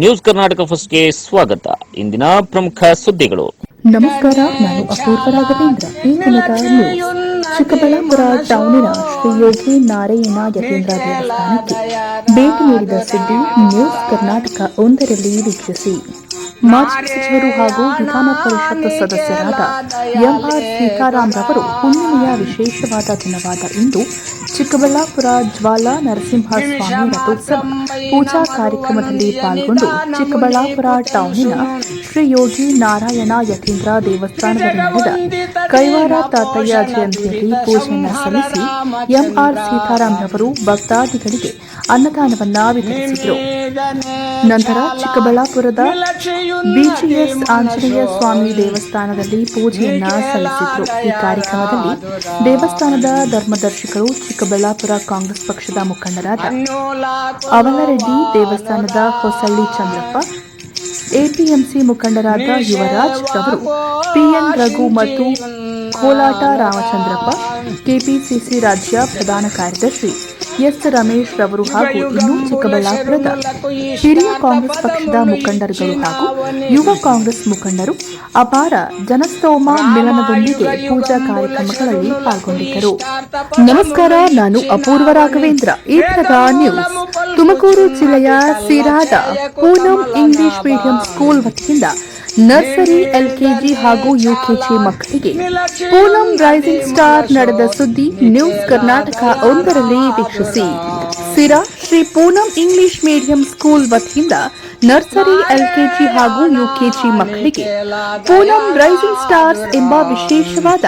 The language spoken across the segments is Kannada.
ನ್ಯೂಸ್ ಕರ್ನಾಟಕ ಫಸ್ಟ್ಗೆ ಸ್ವಾಗತ. ಇಂದಿನ ಪ್ರಮುಖ ಸುದ್ದಿಗಳು. ನಮಸ್ಕಾರ, ನಾನು ಅಪೂರ್ವ ರಾಘವೇಂದ್ರ. ಈ ದಿನದ ನ್ಯೂಸ್. ಚಿಕ್ಕಬಳ್ಳಾಪುರ ಟೌನಿನ ಶ್ರೀ ಯೋಗಿ ನಾರಾಯಣ ಯತೀಂದ್ರ ದೇವಸ್ಥಾನಕ್ಕೆ ಭೇಟಿ ನೀಡಿದ ಸುದ್ದಿ ನ್ಯೂಸ್ ಕರ್ನಾಟಕ ಒಂದರಲ್ಲಿ ವೀಕ್ಷಿಸಿ. ಮಾಜಿ ಸಚಿವರು ಹಾಗೂ ವಿಧಾನ ಪರಿಷತ್ ಸದಸ್ಯರಾದ ಎಂಆರ್ ಸೀತಾರಾಮ್ ರವರು ಹುಣ್ಣಿಮೆಯ ವಿಶೇಷವಾದ ದಿನವಾದ ಇಂದು ಚಿಕ್ಕಬಳ್ಳಾಪುರ ಜ್ವಾಲಾ ನರಸಿಂಹಸ್ವಾಮಿ ರಥೋತ್ಸವ ಪೂಜಾ ಕಾರ್ಯಕ್ರಮದಲ್ಲಿ ಪಾಲ್ಗೊಂಡು ಚಿಕ್ಕಬಳ್ಳಾಪುರ ಟೌನಿನ ಶ್ರೀ ಯೋಗಿ ನಾರಾಯಣ ಯತೀಂದ್ರ ದೇವಸ್ಥಾನದಲ್ಲಿ ನಡೆದ ಕೈವಾರ ತಾತಯ್ಯ ಜಯಂತಿಯಲ್ಲಿ ಪೂಜೆಯನ್ನು ಸಲ್ಲಿಸಿ ಎಂಆರ್ ಸೀತಾರಾಮ್ ರವರು ಭಕ್ತಾದಿಗಳಿಗೆ ಅನ್ನದಾನವನ್ನ ವಿತರಿಸಿದರು. ನಂತರ ಚಿಕ್ಕಬಳ್ಳಾಪುರದ ಬಿಜಿಎಸ್ ಆಂಜನೇಯ ಸ್ವಾಮಿ ದೇವಸ್ಥಾನದಲ್ಲಿ ಪೂಜೆಯನ್ನ ಸಲ್ಲಿಸಿದ್ರು. ಈ ಕಾರ್ಯಕ್ರಮದಲ್ಲಿ ದೇವಸ್ಥಾನದ ಧರ್ಮದರ್ಶಿಗಳು ಚಿಕ್ಕಬಳ್ಳಾಪುರ ಕಾಂಗ್ರೆಸ್ ಪಕ್ಷದ ಮುಖಂಡರಾದ ಅವನರೆಡ್ಡಿ, ದೇವಸ್ಥಾನದ ಹೊಸಳ್ಳಿ ಚಂದ್ರಪ್ಪ, ಎಪಿಎಂಸಿ ಮುಖಂಡರಾದ ಯುವರಾಜ್ ಅವರು ಪಿಎನ್ ರಘು ಮತ್ತು ಕೋಲಾಟ ರಾಮಚಂದ್ರಪ್ಪ, ಕೆಪಿಸಿಸಿ ರಾಜ್ಯ ಪ್ರಧಾನ ಕಾರ್ಯದರ್ಶಿ ಎಸ್ ರಮೇಶ್ ರವರು ಹಾಗೂ ಇನ್ನೂ ಚಿಕ್ಕಬಳ್ಳಾಪುರದ ಹಿರಿಯ ಕಾಂಗ್ರೆಸ್ ಪಕ್ಷದ ಮುಖಂಡರುಗಳು ಹಾಗೂ ಯುವ ಕಾಂಗ್ರೆಸ್ ಮುಖಂಡರು ಅಪಾರ ಜನಸ್ತೋಮ ಮಿಲನದೊಂದಿಗೆ ಪೂಜಾ ಕಾರ್ಯಕ್ರಮಗಳಲ್ಲಿ ಪಾಲ್ಗೊಂಡಿದ್ದರು. ನಮಸ್ಕಾರ, ನಾನು ಅಪೂರ್ವ ರಾಘವೇಂದ್ರ. ಈ ನ್ಯೂಸ್. ತುಮಕೂರು ಜಿಲ್ಲೆಯ ಸಿರಾದ ಪೂನಂ ಇಂಗ್ಲಿಷ್ ಮೀಡಿಯಂ ಸ್ಕೂಲ್ ವತಿಯಿಂದ ನರ್ಸರಿ, ಎಲ್ಕೆಜಿ ಹಾಗೂ ಯುಕೆಜಿ ಮಕ್ಕಳಿಗೆ ಪೂನಂ ರೈಸಿಂಗ್ ಸ್ಟಾರ್ ನಡೆದ ಸುದ್ದಿ ನ್ಯೂಸ್ ಕರ್ನಾಟಕ ಒಂದರಲ್ಲಿ ವೀಕ್ಷಿಸಿ. Sira Shri Poonam English medium school ವತಿಯಿಂದ ನರ್ಸರಿ, ಎಲ್ಕೆಜಿ ಹಾಗೂ ಯುಕೆಜಿ ಮಕ್ಕಳಿಗೆ ಪೂನಂ ರೈಸಿಂಗ್ ಸ್ಟಾರ್ಸ್ ಎಂಬ ವಿಶೇಷವಾದ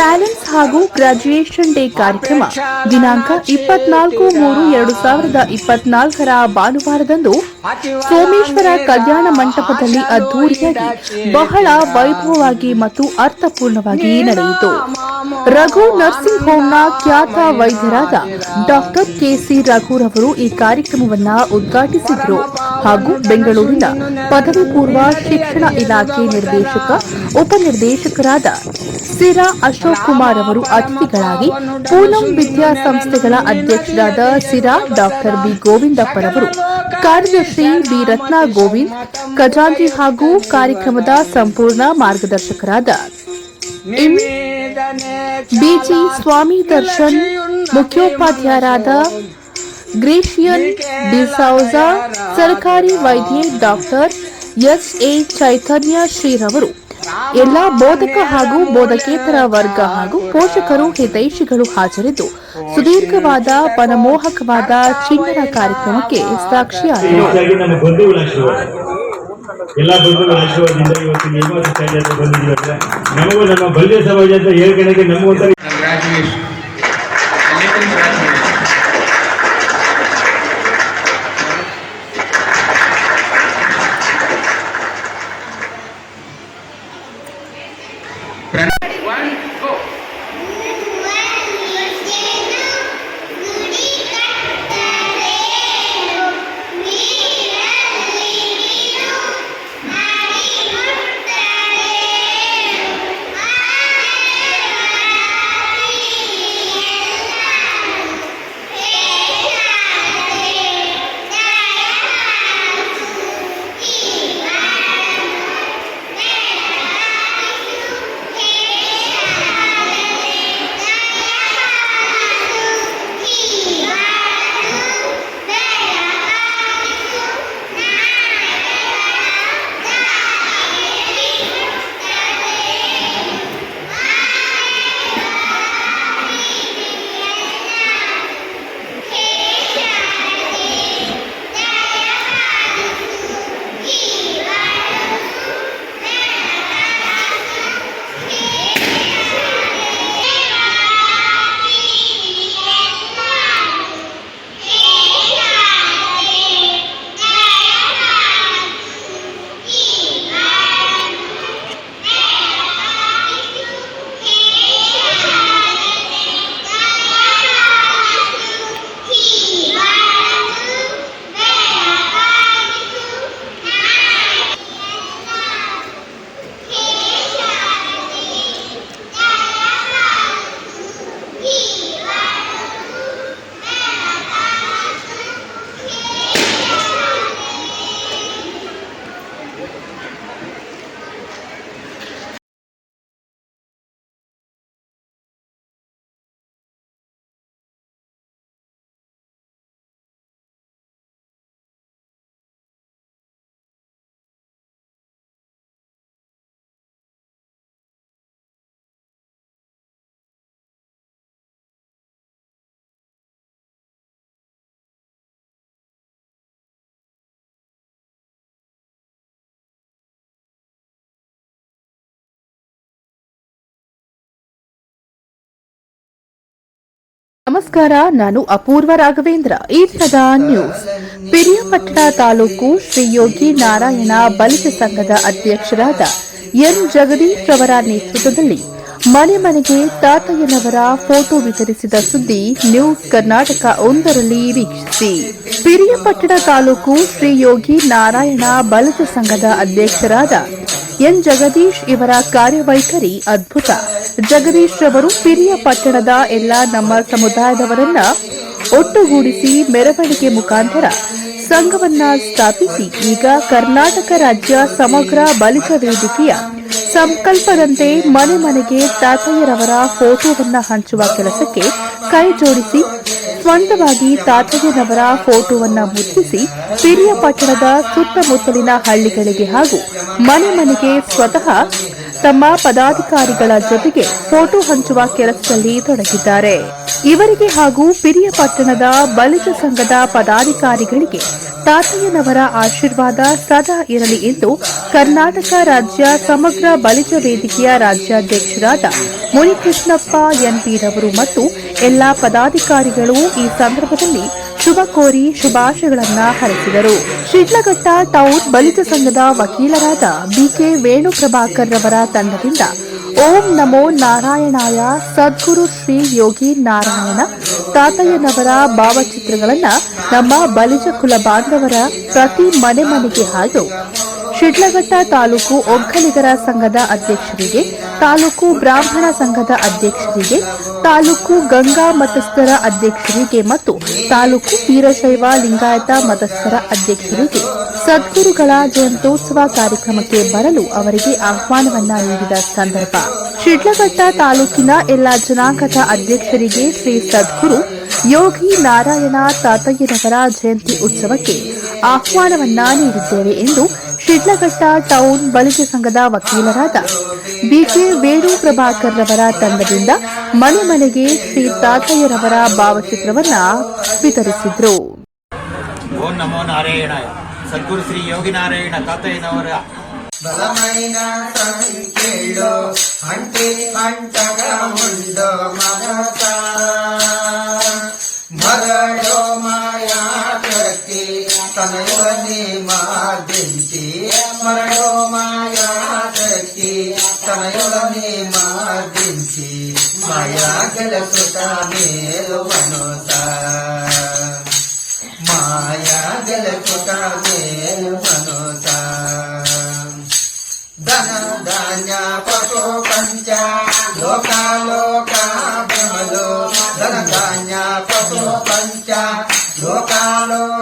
ಟ್ಯಾಲೆಂಟ್ಸ್ ಹಾಗೂ ಗ್ರಾಜುಯೇಷನ್ ಡೇ ಕಾರ್ಯಕ್ರಮ. ದಿನಾಂಕ ಇಪ್ಪತ್ನಾಲ್ಕು ಮೂರು ಎರಡು ಸಾವಿರದ ಇಪ್ಪತ್ನಾಲ್ಕರ ಭಾನುವಾರದಂದು ಸೋಮೇಶ್ವರ ಕಲ್ಯಾಣ ಮಂಟಪದಲ್ಲಿ ಅದ್ದೂರಿಯಾಗಿ ಬಹಳ ವೈಭವವಾಗಿ ಮತ್ತು ಅರ್ಥಪೂರ್ಣವಾಗಿ ನಡೆಯಿತು. ರಘು ನರ್ಸಿಂಗ್ ಹೋಂನ ಖ್ಯಾತ ವೈದ್ಯರಾದ ಡಾಕ್ಟರ್ ಕೆಸಿ ರಘುರವರು ಈ ಕಾರ್ಯಕ್ರಮವನ್ನು ಉದ್ಘಾಟಿಸಿದರು. ಹಾಗೂ ಬೆಂಗಳೂರಿನ ಪದವಿ ಪೂರ್ವ ಶಿಕ್ಷಣ ಇಲಾಖೆ ನಿರ್ದೇಶಕ, ಉಪನಿರ್ದೇಶಕರಾದ ಸಿರಾ ಅಶೋಕ್ ಕುಮಾರ್ ಅವರು ಅತಿಥಿಗಳಾಗಿ ಪೂನಂ ವಿದ್ಯಾಸಂಸ್ಥೆಗಳ ಅಧ್ಯಕ್ಷರಾದ ಸಿರಾ ಡಾಕ್ಟರ್ ಬಿ ಗೋವಿಂದಪ್ಪರವರು ಕಾರ್ಯದರ್ಶಿ ಬಿ ರತ್ನ ಗೋವಿಂದ್ ಖಜಾಂಜಿ ಹಾಗೂ ಕಾರ್ಯಕ್ರಮದ ಸಂಪೂರ್ಣ ಮಾರ್ಗದರ್ಶಕರಾದ ಬಿಜಿ ಸ್ವಾಮಿ ದರ್ಶನ್, ಮುಖ್ಯೋಪಾಧ್ಯಾಯರಾದ ಗ್ರೇಷಿಯನ್ ಡಿಸೌಜಾ ಸರ್ಕಾರಿ ವೈದ್ಯ ಡಾಕ್ಟರ್ ಎಸ್ ಎ ಚೈತನ್ಯ ಶ್ರೀರವರು ಎಲ್ಲಾ ಬೋಧಕ ಹಾಗೂ ಬೋಧಕೇತರ ವರ್ಗ ಹಾಗೂ ಪೋಷಕರು ಹಿತೈಷಿಗಳು ಹಾಜರಿದ್ದು. ಸುದೀರ್ಘವಾದ ಮನಮೋಹಕವಾದ ಚಿಣ್ಣರ ಕಾರ್ಯಕ್ರಮಕ್ಕೆ ಸಾಕ್ಷಿಯಾದರು ಆಶೀರ್ವಾದ. ಎಲ್ಲ ಬಂಧುಗಳ ಆಶೀರ್ವಾದದಿಂದ ಇವತ್ತು ನಿರ್ಮಾಣ ಬಂದಿದ್ದೀವಿ ನಮಗೂ ನಮ್ಮ ಬಲ್ಯ ಸಮಾಜ ಅಂತ ನಮಗೊಂಥರ ನಮಸ್ಕಾರ, ನಾನು ಅಪೂರ್ವ ರಾಘವೇಂದ್ರ. ಈ ದಿನದ ನ್ಯೂಸ್ ಪಿರಿಯಾಪಟ್ಟಣ ತಾಲೂಕು ಶ್ರೀ ಯೋಗಿ ನಾರಾಯಣ ಬಲಿತ ಸಂಘದ ಅಧ್ಯಕ್ಷರಾದ ಎನ್ ಜಗದೀಶ್ ಅವರ ನೇತೃತ್ವದಲ್ಲಿ ಮನೆ ಮನೆಗೆ ತಾತಯ್ಯನವರ ಫೋಟೋ ವಿತರಿಸಿದ ಸುದ್ದಿ ನ್ಯೂಸ್ ಕರ್ನಾಟಕ ಒಂದರಲ್ಲಿ ವೀಕ್ಷಿಸಿ. ಪಿರಿಯಾಪಟ್ಟಣ ತಾಲೂಕು ಶ್ರೀ ಯೋಗಿ ನಾರಾಯಣ ಬಲಿತ ಸಂಘದ ಅಧ್ಯಕ್ಷರಾದ ಎನ್ ಜಗದೀಶ್ ಇವರ ಕಾರ್ಯವೈಖರಿ ಅದ್ಭುತ. ಜಗದೀಶ್ ರವರು ಪಿರಿಯ ಪಟ್ಟಣದ ಎಲ್ಲ ನಮ್ಮ ಸಮುದಾಯದವರನ್ನ ಒಟ್ಟುಗೂಡಿಸಿ ಮೆರವಣಿಗೆ ಮುಖಾಂತರ ಸಂಘವನ್ನ ಸ್ಥಾಪಿಸಿ ಈಗ ಕರ್ನಾಟಕ ರಾಜ್ಯ ಸಮಗ್ರ ಬಲಿತ ವೇದಿಕೆಯ ಸಂಕಲ್ಪದಂತೆ ಮನೆ ಮನೆಗೆ ತಾತಯ್ಯರವರ ಫೋಟೋವನ್ನ ಹಂಚುವ ಕೆಲಸಕ್ಕೆ ಕೈ ಜೋಡಿಸಿ ಸ್ವಂತವಾಗಿ ತಾತಯ್ಯನವರ ಫೋಟೋವನ್ನು ಮುದ್ರಿಸಿ ಪಿರಿಯ ಪಟ್ಟಣದ ಸುತ್ತಮುತ್ತಲಿನ ಹಳ್ಳಿಗಳಿಗೆ ಹಾಗೂ ಮನೆ ಮನೆಗೆ ಸ್ವತಃ ತಮ್ಮ ಪದಾಧಿಕಾರಿಗಳ ಜೊತೆಗೆ ಫೋಟೋ ಹಂಚುವ ಕೆಲಸದಲ್ಲಿ ತೊಡಗಿದ್ದಾರೆ. ಇವರಿಗೆ ಹಾಗೂ ಪಿರಿಯ ಪಟ್ಟಣದ ಬಲಿಜ ಸಂಘದ ಪದಾಧಿಕಾರಿಗಳಿಗೆ ತಾತಯ್ಯನವರ ಆಶೀರ್ವಾದ ಸದಾ ಇರಲಿ ಎಂದು ಕರ್ನಾಟಕ ರಾಜ್ಯ ಸಮಗ್ರ ಬಲಿಜ ವೇದಿಕೆಯ ರಾಜ್ಯಾಧ್ಯಕ್ಷರಾದ ಮುನಿಕೃಷ್ಣಪ್ಪ ಎನ್ಪಿ ರವರು ಮತ್ತು ಎಲ್ಲಾ ಪದಾಧಿಕಾರಿಗಳು ಈ ಸಂದರ್ಭದಲ್ಲಿ ಶುಭ ಕೋರಿ ಶುಭಾಶಯಗಳನ್ನ ಹರಿಸಿದರು. ಶಿಡ್ಲಘಟ್ಟ ಟೌನ್ ಬಲಿತ ಸಂಘದ ವಕೀಲರಾದ ಬಿಕೆ ವೇಣುಪ್ರಭಾಕರ್ ರವರ ತಂಡದಿಂದ ಓಂ ನಮೋ ನಾರಾಯಣಾಯ ಸದ್ಗುರು ಶ್ರೀ ಯೋಗಿ ನಾರಾಯಣ ತಾತಯ್ಯನವರ ಭಾವಚಿತ್ರಗಳನ್ನು ನಮ್ಮ ಬಲಿಜ ಕುಲ ಬಾಂಧವರ ಪ್ರತಿ ಮನೆ ಮನೆಗೆ ಹಾಗೂ ಶಿಡ್ಲಘಟ್ಟ ತಾಲೂಕು ಒಗ್ಗಲಿಗರ ಸಂಘದ ಅಧ್ಯಕ್ಷರಿಗೆ, ತಾಲೂಕು ಬ್ರಾಹ್ಮಣ ಸಂಘದ ಅಧ್ಯಕ್ಷರಿಗೆ, ತಾಲೂಕು ಗಂಗಾ ಮತಸ್ಥರ ಅಧ್ಯಕ್ಷರಿಗೆ ಮತ್ತು ತಾಲೂಕು ವೀರಶೈವ ಲಿಂಗಾಯತ ಮತಸ್ಥರ ಅಧ್ಯಕ್ಷರಿಗೆ ಸದ್ಗುರುಗಳ ಜಯಂತೋತ್ಸವ ಕಾರ್ಯಕ್ರಮಕ್ಕೆ ಬರಲು ಅವರಿಗೆ ಆಹ್ವಾನವನ್ನ ನೀಡಿದ ಸಂದರ್ಭ. ಶಿಡ್ಲಘಟ್ಟ ತಾಲೂಕಿನ ಎಲ್ಲ ಜನಾಂಗದ ಅಧ್ಯಕ್ಷರಿಗೆ ಶ್ರೀ ಸದ್ಗುರು ಯೋಗಿ ನಾರಾಯಣ ತಾತಯ್ಯನವರ ಜಯಂತಿ ಉತ್ಸವಕ್ಕೆ ಆಹ್ವಾನವನ್ನ ನೀಡಿದ್ದೇವೆ ಎಂದು ಶಿಡ್ಲಘಟ್ಟ ಟೌನ್ ಬಳಿಕೆ ಸಂಘದ ವಕೀಲರಾದ ಬಿಕೆ ವೇಣು ಪ್ರಭಾಕರ್ ರವರ ತಂಡದಿಂದ ಮನೆ ಮನೆಗೆ ಶ್ರೀ ತಾತಯ್ಯರವರ ಭಾವಚಿತ್ರವನ್ನ ವಿತರಿಸಿದ್ರು. ಮಾಯಾ తనయులని మార్దించి మరడో మాయా తనయులని మార్దించి మాయా గెలుసుట మేలు మాయా గెలుసుట మేలు ధన ధాన్య పశు పంచ లోకాలోక భ్రమలో. ధన ధాన్య పశు పంచ లోకాలోక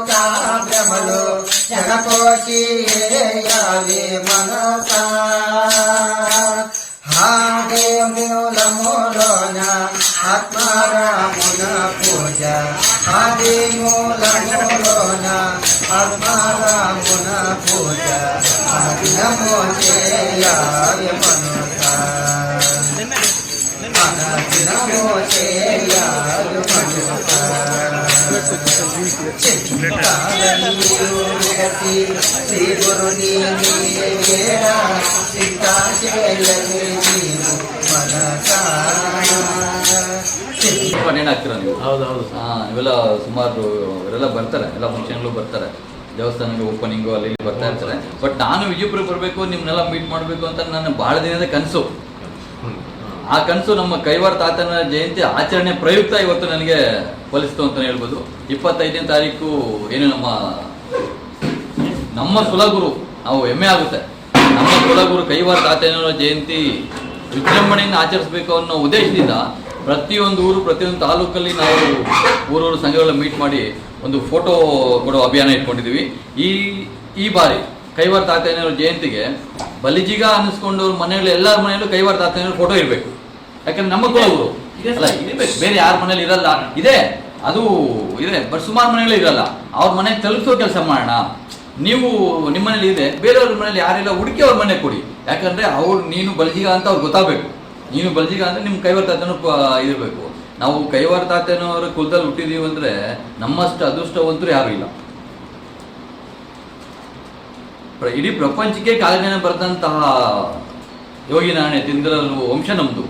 ಕೋಟಿ ಯಾವೇ ಮನಸ ಹಾಗೆ ಮೂಲ ಮೂಲನ ಆತ್ಮಾರಾಮನ ಪೂಜಾ ಹಾಗೆ ಮೂಲ ಮೂಲನ ಆತ್ಮಾರಾಮನ ಪೂಜಾ ಹಾಗೆ ಮೂಲ ಇವೆಲ್ಲ ಸುಮಾರು ಇವರೆಲ್ಲ ಬರ್ತಾರೆ ಎಲ್ಲ ಫಂಕ್ಷನ್ಗಳು ಬರ್ತಾರೆ. ದೇವಸ್ಥಾನಕ್ಕೆ ಓಪನಿಂಗು ಅಲ್ಲಿ ಬರ್ತಾ ಇರ್ತಾರೆ. ಬಟ್ ನಾನು ವಿಜಯಪುರ ಬರಬೇಕು ನಿಮ್ನೆಲ್ಲ ಮೀಟ್ ಮಾಡಬೇಕು ಅಂತ ನನ್ನ ಬಹಳ ದಿನದ ಕನಸು. ಆ ಕನಸು ನಮ್ಮ ಕೈವಾರ ತಾತನ ಜಯಂತಿ ಆಚರಣೆ ಪ್ರಯುಕ್ತ ಇವತ್ತು ನನಗೆ ಫಲಿಸ್ತು ಅಂತಾನೆ ಹೇಳ್ಬೋದು. ಇಪ್ಪತ್ತೈದನೇ ತಾರೀಕು ಏನು ನಮ್ಮ ನಮ್ಮ ಕುಲಗುರು ನಾವು ಹೆಮ್ಮೆ ಆಗುತ್ತೆ. ನಮ್ಮ ಕುಲಗುರು ಕೈವಾರ ತಾತನವರ ಜಯಂತಿ ವಿಜೃಂಭಣೆಯಿಂದ ಆಚರಿಸಬೇಕು ಅನ್ನೋ ಉದ್ದೇಶದಿಂದ ಪ್ರತಿಯೊಂದು ಊರು ಪ್ರತಿಯೊಂದು ತಾಲೂಕಲ್ಲಿ ನಾವು ಊರೂರು ಸಂಘಗಳ ಮೀಟ್ ಮಾಡಿ ಒಂದು ಫೋಟೋ ಕೊಡೋ ಅಭಿಯಾನ ಇಟ್ಕೊಂಡಿದ್ದೀವಿ ಈ ಈ ಬಾರಿ ಕೈವಾರ ತಾತನವರ ಜಯಂತಿಗೆ ಬಲಿಜಿಗ ಅನ್ನಿಸ್ಕೊಂಡವ್ರ ಮನೆಯಲ್ಲಿ ಎಲ್ಲರ ಮನೆಯಲ್ಲೂ ಕೈವಾರ ತಾತನವರ ಫೋಟೋ ಇರಬೇಕು. ಯಾಕಂದ್ರೆ ನಮ್ಮ ಕುಲಗುರು ಅಲ್ಲ ಬೇರೆ ಯಾರ ಮನೇಲಿ ಇರಲ್ಲ. ಇದೆ ಅದು ಇದೆ ಬಟ್ ಸುಮಾರು ಮನೆಗಳು ಇರಲ್ಲ. ಅವ್ರ ಮನೆಗೆ ತಲುಪಿಸೋ ಕೆಲಸ ಮಾಡೋಣ. ನೀವು ನಿಮ್ಮ ಮನೇಲಿ ಇದೆ ಬೇರೆಯವ್ರ ಮನೇಲಿ ಯಾರಿಲ್ಲ, ಹುಡುಕಿ ಅವ್ರ ಮನೆ ಕೊಡಿ. ಯಾಕಂದ್ರೆ ಅವ್ರು ನೀನು ಬಲ್ಜಿಗ ಅಂತ ಅವ್ರು ಗೊತ್ತಾಗಬೇಕು. ನೀನು ಬಲ್ಜಿಗ ಅಂದ್ರೆ ನಿಮ್ಮ ಕೈವಾರ ಇರಬೇಕು. ನಾವು ಕೈವಾರ ತಾತನವರ ಕುಲದಲ್ಲಿ ಹುಟ್ಟಿದೀವಿ ಅಂದ್ರೆ ನಮ್ಮಷ್ಟು ಅದೃಷ್ಟವಂತರು ಯಾರು ಇಲ್ಲ. ಇಡೀ ಪ್ರಪಂಚಕ್ಕೆ ಕಾಲಜ್ಞಾನ ಬರೆದಂತಹ ಯೋಗಿ ನಾಣೆ ತಿಂದಿರಲು ವಂಶ ನಮ್ದು.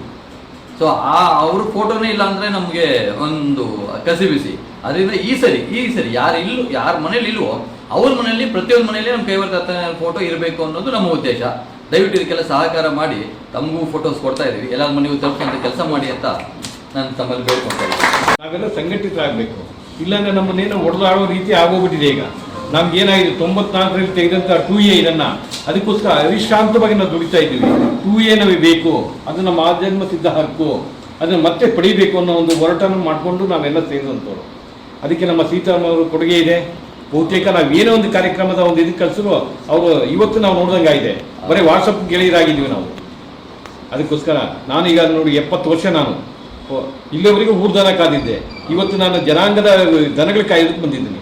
ಸೊ ಆ ಅವ್ರ ಫೋಟೋನೇ ಇಲ್ಲ ಅಂದ್ರೆ ನಮಗೆ ಒಂದು ಕಸಿ ಬಿಸಿ. ಅದರಿಂದ ಈ ಸರಿ ಈ ಸರಿ ಯಾರು ಇಲ್ಲೂ ಯಾರ ಮನೇಲಿ ಇಲ್ವೋ ಅವ್ರ ಮನೆಯಲ್ಲಿ, ಪ್ರತಿಯೊಂದು ಮನೆಯಲ್ಲಿ ನಮ್ಮ ಕೈವರ್ ತಾತ ಫೋಟೋ ಇರಬೇಕು ಅನ್ನೋದು ನಮ್ಮ ಉದ್ದೇಶ. ದಯವಿಟ್ಟು ಇದಕ್ಕೆಲ್ಲ ಸಹಕಾರ ಮಾಡಿ, ತಮಗೂ ಫೋಟೋಸ್ ಕೊಡ್ತಾ ಇದ್ದೀವಿ. ಎಲ್ಲ ಮನೆಗೂ ತಲುಪುವಂತ ಕೆಲಸ ಮಾಡಿ ಅಂತ ನಾನು ತಮ್ಮಲ್ಲಿ ಬೇಡ್ಕೊಳ್ತಾ ಇದ್ದೀನಿ. ನಾವೆಲ್ಲ ಸಂಘಟಿತರಾಗಬೇಕು. ಇಲ್ಲಾಂದ್ರೆ ನಮ್ಮನ್ನೇನೋ ಹೊಡೆದಾಡೋ ರೀತಿ ಆಗೋಗ್ಬಿಟ್ಟಿದೆ ಈಗ. ನಮ್ಗೆ ಏನಾಗಿದೆ? ತೊಂಬತ್ನಾಲ್ಕರಲ್ಲಿ ತೆಗೆದಂಥ ಟೂ ಎ ಇದನ್ನು. ಅದಕ್ಕೋಸ್ಕರ ಅವಿಶ್ರಾಂತವಾಗಿ ನಾವು ದುಡಿತಾ ಇದ್ದೀವಿ. ಟೂ ಎ ನಮಗೆ ಬೇಕು. ಅದು ನಮ್ಮ ಆಜನ್ಮ ಸಿದ್ಧ ಹಕ್ಕು. ಅದನ್ನು ಮತ್ತೆ ಪಡಿಬೇಕು ಅನ್ನೋ ಒಂದು ಹೋರಾಟನ ಮಾಡಿಕೊಂಡು ನಾವೆಲ್ಲ ಸೇರಿದಂಥವ್ರು. ಅದಕ್ಕೆ ನಮ್ಮ ಸೀತಾರಾಮ್ ಅವರು ಕೊಡುಗೆ ಇದೆ. ಬಹುತೇಕ ನಾವು ಏನೋ ಒಂದು ಕಾರ್ಯಕ್ರಮದ ಒಂದು ಇದಕ್ಕೆ ಕಳಿಸಿದ್ರು, ಅವರು ಇವತ್ತು ನಾವು ನೋಡ್ದಂಗಾಗಿದೆ ಬರೀ ವಾಟ್ಸಪ್ ಗೆಳೆಯರಾಗಿದ್ದೀವಿ ನಾವು. ಅದಕ್ಕೋಸ್ಕರ ನಾನೀಗ ನೋಡಿ ಎಪ್ಪತ್ತು ವರ್ಷ ನಾನು. ಇಲ್ಲಿವರೆಗೂ ಊರ್ಧನ ಕಾದಿದ್ದೆ. ಇವತ್ತು ನಾನು ಜನಾಂಗದ ದನಗಳ ಕಾಯೋದಕ್ಕೆ ಬಂದಿದ್ದೀನಿ.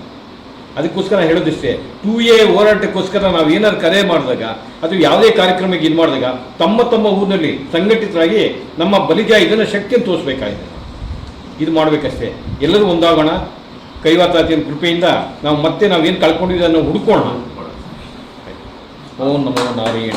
ಅದಕ್ಕೋಸ್ಕರ ಹೇಳೋದಿಷ್ಟೇ ಟು ಎ ಹೋರಾಟಕ್ಕೋಸ್ಕರ ನಾವು ಏನಾದ್ರು ಕರೆ ಮಾಡಿದಾಗ, ಅಥವಾ ಯಾವುದೇ ಕಾರ್ಯಕ್ರಮಕ್ಕೆ ಇದು ಮಾಡಿದಾಗ, ತಮ್ಮ ತಮ್ಮ ಊರಿನಲ್ಲಿ ಸಂಘಟಿತರಾಗಿ ನಮ್ಮ ಬಲಿಜ ಇದನ್ನು ಶಕ್ತಿಯನ್ನು ತೋರಿಸ್ಬೇಕಾಗಿದೆ. ಇದು ಮಾಡಬೇಕಷ್ಟೇ. ಎಲ್ಲರೂ ಒಂದಾಗೋಣ. ಕೈವಾತಾತಿಯ ಕೃಪೆಯಿಂದ ನಾವು ಮತ್ತೆ ನಾವೇನು ಕಳ್ಕೊಂಡಿದ್ದೀವಿ ಅನ್ನೋ ಹುಡ್ಕೋಣ ಓಂ ನಮೋ ನಾರಾಯಣ.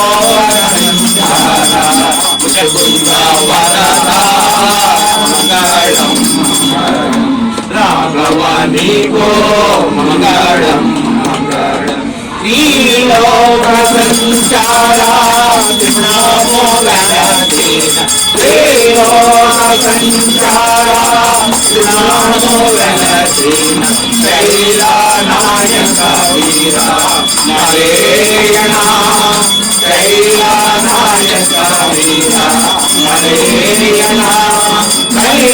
నీకో మంగళం. మంగళం శ్రీలోక సంచారామోగీలోక సంచారామోగీన శైలానాయక వీరా నరేణ శైలానాయక వీరా నరేణ హరి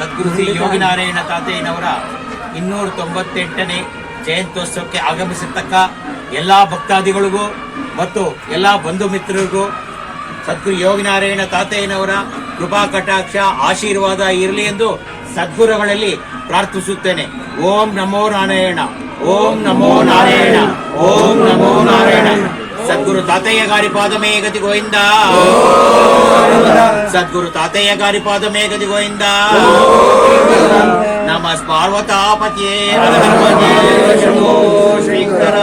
ಸದ್ಗುರು ಶ್ರೀ ಯೋಗಿನಾರಾಯಣ ತಾತಯ್ಯನವರ ಇನ್ನೂರ ತೊಂಬತ್ತೆಂಟನೇ ಜಯಂತ್ಯೋತ್ಸವಕ್ಕೆ ಆಗಮಿಸಿರ್ತಕ್ಕ ಎಲ್ಲ ಭಕ್ತಾದಿಗಳಿಗೂ ಮತ್ತು ಎಲ್ಲ ಬಂಧು ಮಿತ್ರರಿಗೂ ಸದ್ಗುರು ಯೋಗಿನಾರಾಯಣ ತಾತಯ್ಯನವರ ಕೃಪಾ ಕಟಾಕ್ಷ ಆಶೀರ್ವಾದ ಇರಲಿ ಎಂದು ಸದ್ಗುರುಗಳಲ್ಲಿ ಪ್ರಾರ್ಥಿಸುತ್ತೇನೆ. ಓಂ ನಮೋ ನಾರಾಯಣ. ಓಂ ನಮೋ ನಾರಾಯಣ. ಓಂ ನಮೋ ನಾರಾಯಣ. సద్గురు తాతయ్య గారి పాదమే గతి గోయిందా? సద్గురు తాతయ్య గారి పాదమే గతి గోయిందా? నమస్ పార్వతాపత్యే శ్రీకర